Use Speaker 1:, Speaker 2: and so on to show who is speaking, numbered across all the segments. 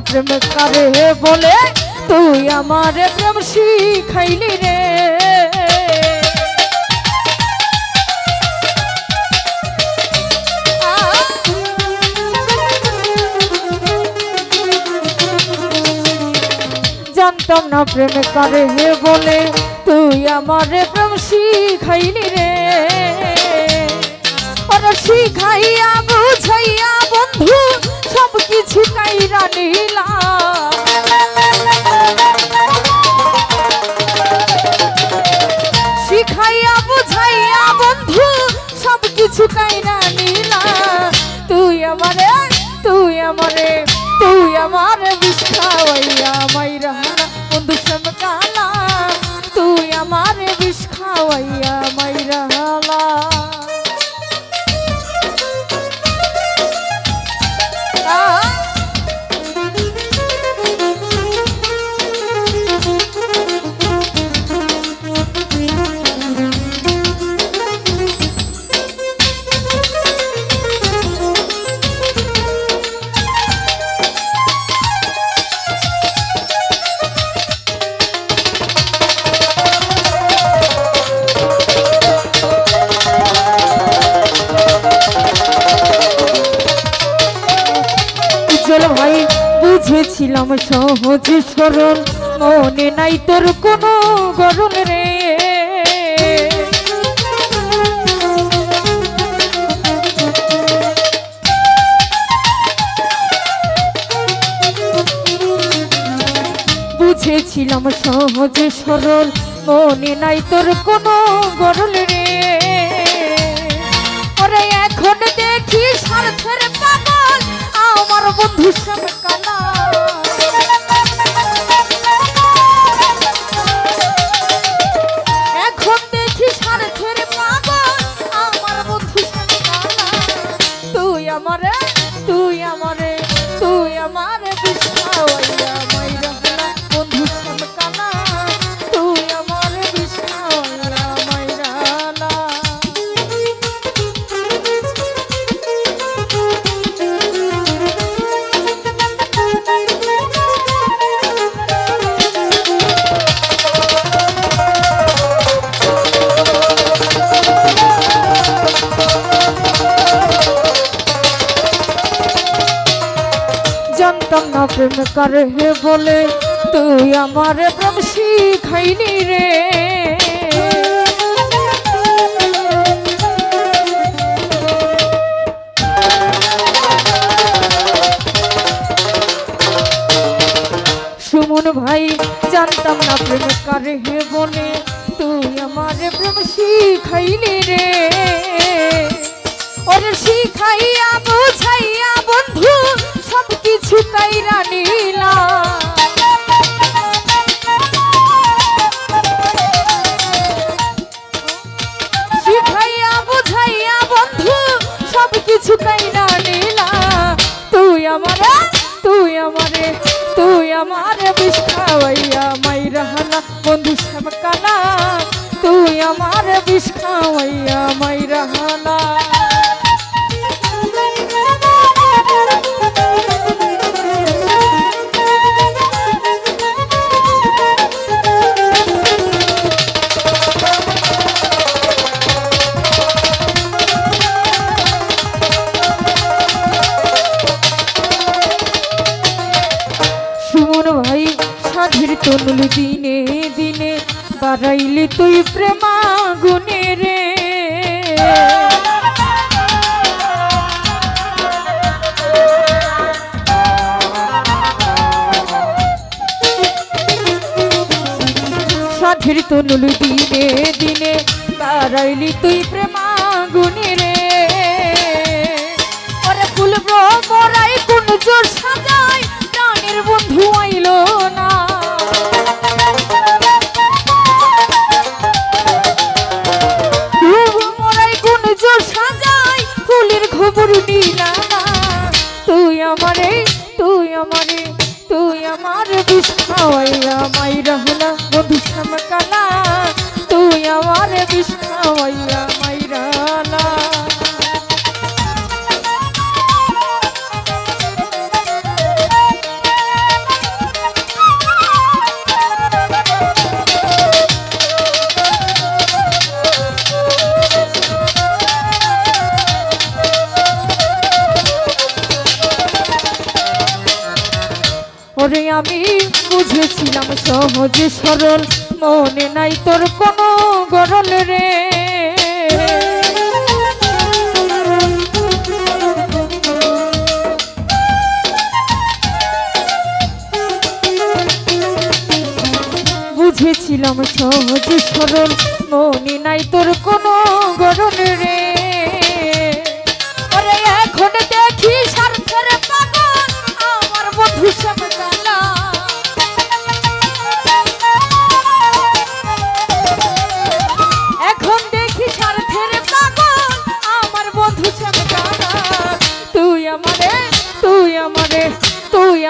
Speaker 1: প্রেম করে বলে। তুই আমার প্রেম শিখাইলি রে। জানতাম না প্রেম করে বলে। তুই আমার প্রেম শিখাইলি রে। ওরা শিখাইয়া বুঝাইয়া বন্ধু সব কিছু কাইরা নিলা বুঝেছিলাম সহজ সরল মনে নাই তোর কোনো গরল রে। বুঝেছিলাম সহজ সরল মনে নাই তোর কোনো গরল রে। প্রেম করে হে বলে, তুই আমার প্রেম শিখাইলি রে। সুমন ভাই, জানতাম না প্রেম করে হে বলে, তুই আমার প্রেম শিখাইলি রে। ওরে শিখাইয়া, বুঝাইয়া বন্ধু সব কিছু শিখাইয়া, বুঝাইয়া, বন্ধু, সব কিছু কাইরা নিলা। তুই আমারে তুই আমারে তুই আমারে বিষ মাইরা হালা। বন্ধু, সব কালা। তুই আমারে বিষ মাইরা হালা। তনুল দিনে দিনে, বাড়াইলি তুই প্রেমা গুনে রে। সাধের তনুল দিনে দিনে, বাড়াইলি তুই প্রেমা গুনে রে। ওরে ফুল মরাই কোন জোর সাজাই প্রাণের বন্ধু আইলো তুই আমারে তুই আমার বিষ্ণু মাইরা হলা বন্ধু কালা বুঝেছিলাম সহজে সরল। মনে নাই তোর কোনো গরল রে। বুঝেছিলাম সহজে সরল। মনে নাই তোর কোনো গরল রে।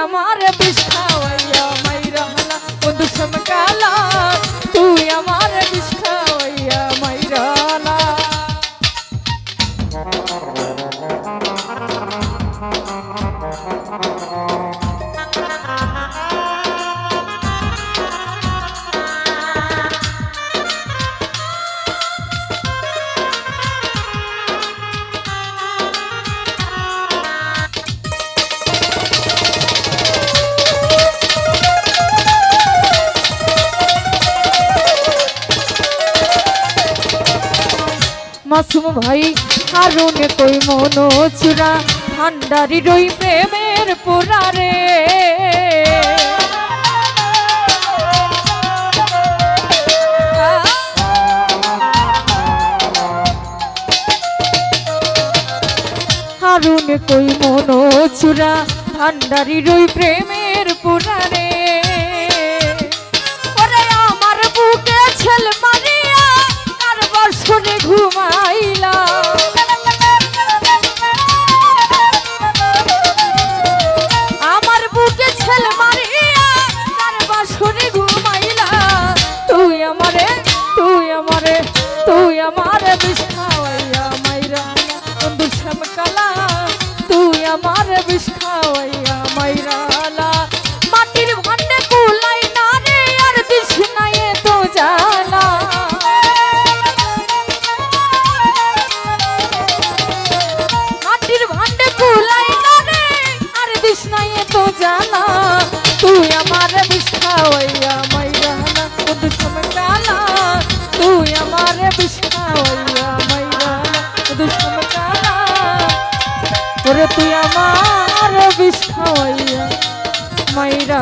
Speaker 1: তুই আমার বিষ মাসুম ভাই, হারুনে কই মনো চূড়া ভান্ডারি রই প্রেমের পুরারে। হারুনে কই মনো চূড়া রই প্রেমের ওরে বর্ষণে বিষ খাওয়াইয়া মাইরালা বন্ধু শ্যামকালা ওরে তুই আমার খাওয়াইয়া মাইরা